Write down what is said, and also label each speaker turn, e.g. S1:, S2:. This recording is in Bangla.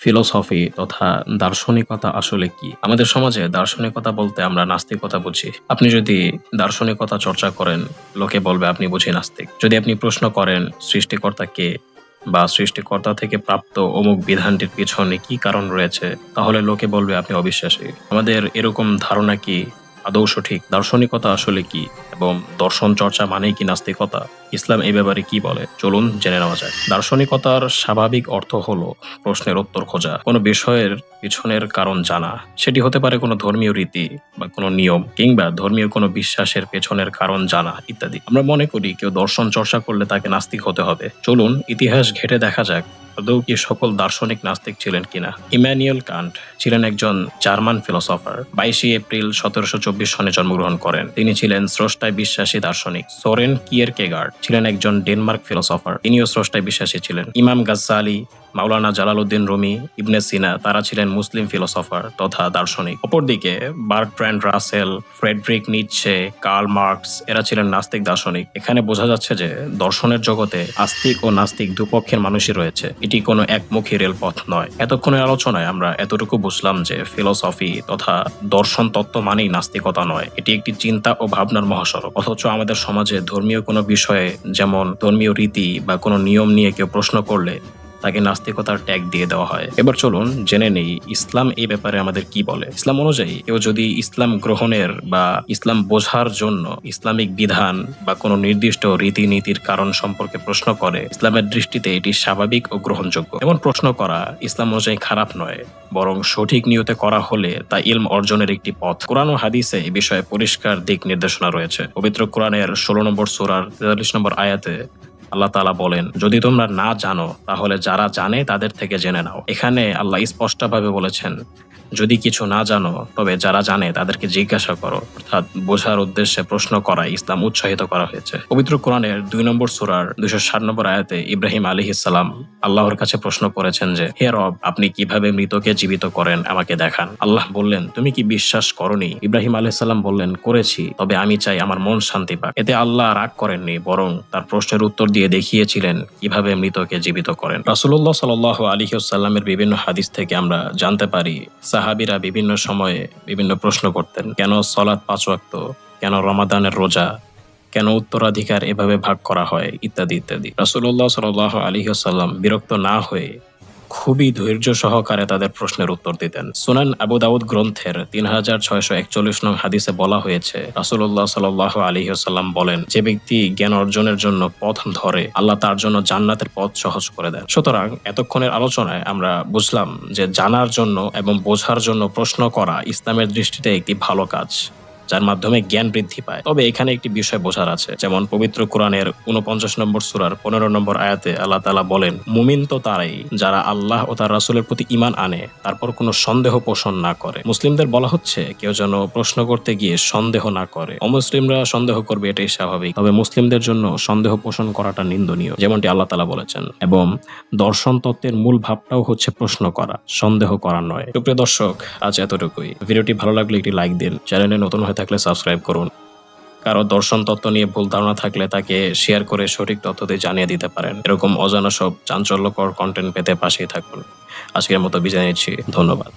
S1: ফিলোসফি তথা দার্শনিকতা আসলে কি? আমাদের সমাজে দার্শনিকতা বলতে আমরা নাস্তিকতা বুঝি। আপনি যদি দার্শনিকতা চর্চা করেন, লোকে বলবে আপনি বুঝি নাস্তিক। যদি আপনি প্রশ্ন করেন সৃষ্টিকর্তা কে বা সৃষ্টিকর্তা থেকে প্রাপ্ত অমুক বিধানটির পিছনে কি কারণ রয়েছে, তাহলে লোকে বলবে আপনি অবিশ্বাসী। আমাদের এরকম ধারণা কি আদৌ সঠিক দার্শনিকতা আসলে কি? এবং দর্শন চর্চা মানেই কি নাস্তিকতা? ইসলাম এই ব্যাপারে কি বলে? চলুন জেনে নেওয়া যায় দার্শনিকতার স্বাভাবিক অর্থ হলো প্রশ্নের উত্তর খোঁজা। কোনো বিষয়ের পিছনের কারণ জানা। সেটি হতে পারে কোনো ধর্মীয় রীতি বা কোনো নিয়ম কিংবা ধর্মীয় কোনো বিশ্বাসের পেছনের কারণ জানা ইত্যাদি। আমরা মনে করি কেউ দর্শন চর্চা করলে তাকে নাস্তিক হতে হবে। চলুন ইতিহাস ঘেটে দেখা যাক আদৌ কি সকল দার্শনিক নাস্তিক ছিলেন কিনা? ইম্যানুয়েল কান্ট ছিলেন একজন জার্মান ফিলোসফার। বাইশে এপ্রিল সতেরোশো চব্বিশ সনে জন্মগ্রহণ করেন। তিনি ছিলেন স্রষ্টায় বিশ্বাসী দার্শনিক। সোরেন কিয়ের কেগার্ড ছিলেন একজন ডেনমার্ক ফিলোসফার। তিনিও স্রষ্টায় বিশ্বাসী ছিলেন। ইমাম গাজ্জালি মাওলানা জালালউদ্দিন রুমি, ইবনে সিনা, তারা ছিলেন মুসলিম ফিলোসফার তথা দার্শনিক। অপরদিকে Bertrand Russell, Friedrich Nietzsche Karl Marx, এরা ছিলেন নাস্তিক দার্শনিক। এখানে বোঝা যাচ্ছে যে, দর্শনের জগতে আস্তিক ও নাস্তিক দুপক্ষের মানুষই রয়েছে। এটি কোনো একমুখী রেলপথ নয়। এতক্ষণের আলোচনায় আমরা এতটুকু বুঝলাম যে, ফিলোসফি তথা দর্শন তত্ত্ব মানেই নাস্তিকতা নয়। এটি একটি চিন্তা ও ভাবনার মহাসড়ক অথচ আমাদের সমাজে ধর্মীয় কোনো বিষয়ে, যেমন ধর্মীয় রীতি বা কোনো নিয়ম নিয়ে কেউ প্রশ্ন করলে তাকে নাস্তিকতার ট্যাগ দিয়ে দেওয়া হয়। এবার চলুন জেনে নেই ইসলাম এই ব্যাপারে আমাদের কি বলে। ইসলাম অনুযায়ী কেউ যদি ইসলাম গ্রহণের বা ইসলাম বোঝার জন্য ইসলামিক বিধান বা কোনো নির্দিষ্ট রীতিনীতির কারণ সম্পর্কে প্রশ্ন করে, ইসলামের দৃষ্টিতে এটি স্বাভাবিক ও গ্রহণযোগ্য। এমন প্রশ্ন করা ইসলাম অনুযায়ী খারাপ নয়, বরং সঠিক নিয়তে করা হলে তা ইলম অর্জনের একটি পথ। কোরআন ও হাদিসে এই বিষয়ে পরিষ্কার দিক নির্দেশনা রয়েছে। পবিত্র কোরআনের ষোলো নম্বর সুরার তেতাল্লিশ নম্বর আয়াতে আল্লাহ তালা বলেন, যদি তোমরা না জানো, তাহলে যারা জানে তাদের থেকে জেনে নাও। এখানে আল্লাহ স্পষ্টভাবে বলেছেন, যদি কিছু না জানো, তবে যারা জানে তাদেরকে জিজ্ঞাসা করো। অর্থাৎ বোঝার উদ্দেশ্যে প্রশ্ন করা, ইসলাম উৎসাহিত করা হয়েছে। পবিত্র কোরআনের দুই নম্বর সুরার দুইশো ষাট নম্বর আয়াতে ইব্রাহিম আলী ইসালাম আল্লাহর কাছে প্রশ্ন করেছেন যে, হে রব, আপনি কীভাবে মৃতকে জীবিত করেন? আমাকে দেখান। আল্লাহ বললেন, তুমি কি বিশ্বাস করনি? ইব্রাহিম আলী সাল্লাম বললেন, করেছি, তবে আমি চাই আমার মন শান্তি পাক। এতে আল্লাহ রাগ করেননি, বরং তার প্রশ্নের উত্তর দিয়ে দেখিয়েছিলেন কীভাবে মৃতকে জীবিত করেন। রাসুল্লাহ সাল আলিহাসাল্লামের বিভিন্ন হাদিস থেকে আমরা জানতে পারি, সাহাবিরা বিভিন্ন সময়ে বিভিন্ন প্রশ্ন করতেন, কেন সলাৎ পাঁচ ওয়াক্ত, কেন রমাদানের রোজা, কেন উত্তরাধিকার এভাবে ভাগ করা হয়, ইত্যাদি ইত্যাদি। রাসুল্লাহ সাল আলিহাসাল্লাম বিরক্ত না হয়ে খুবই ধৈর্য সহকারে তাদের প্রশ্নের উত্তর দিতেন। সুনান আবু দাউদ গ্রন্থের তিন হাজার ছয়শো একচল্লিশ নং হাদিসে বলা হয়েছে রাসুল্লাহ সাল আলী সাল্লাম বলেন, যে ব্যক্তি জ্ঞান অর্জনের জন্য পথ ধরে, আল্লাহ তার জন্য জান্নাতের পথ সহজ করে দেন। সুতরাং এতক্ষণের আলোচনায় আমরা বুঝলাম যে জানার জন্য এবং বোঝার জন্য প্রশ্ন করা ইসলামের দৃষ্টিতে একটি ভালো কাজ। যার মাধ্যমে জ্ঞান বৃদ্ধি পায়। তবে এখানে একটি বিষয় বোঝার আছে, যেমন পবিত্র কোরআনের উনপঞ্চাশ নম্বর সুরার পনেরো নম্বর আয়াতে আল্লাহ তালা বলেন, মুমিন তো তারাই যারা আল্লাহ ও তার রাসুলের প্রতি ইমান আনে, তারপর কোনো সন্দেহ পোষণ না করে। মুসলিমদের বলা হচ্ছে, কেউ যেন প্রশ্ন করতে গিয়ে সন্দেহ না করে। অমুসলিমরা সন্দেহ করবে, এটাই স্বাভাবিক। তবে মুসলিমদের জন্য সন্দেহ পোষণ করাটা নিন্দনীয়, যেমনটি আল্লাহ তালা বলেছেন। এবং দর্শন তত্ত্বের মূল ভাবটাও হচ্ছে প্রশ্ন করা, সন্দেহ করা নয়। সুপ্রিয় দর্শক, আজ এতটুকুই। ভিডিওটি ভালো লাগলে একটি লাইক দিন। চ্যানেলে নতুন হয়ে থাকলে সাবস্ক্রাইব করুন। কারও দর্শন তত্ত্ব নিয়ে ভুল ধারণা থাকলে তাকে শেয়ার করে সঠিক তথ্য দিয়ে জানিয়ে দিতে পারেন। এরকম অজানা সব চাঞ্চল্যকর কন্টেন্ট পেতে পাশেই থাকুন। আজকের মতো বিদায় নিচ্ছি। ধন্যবাদ।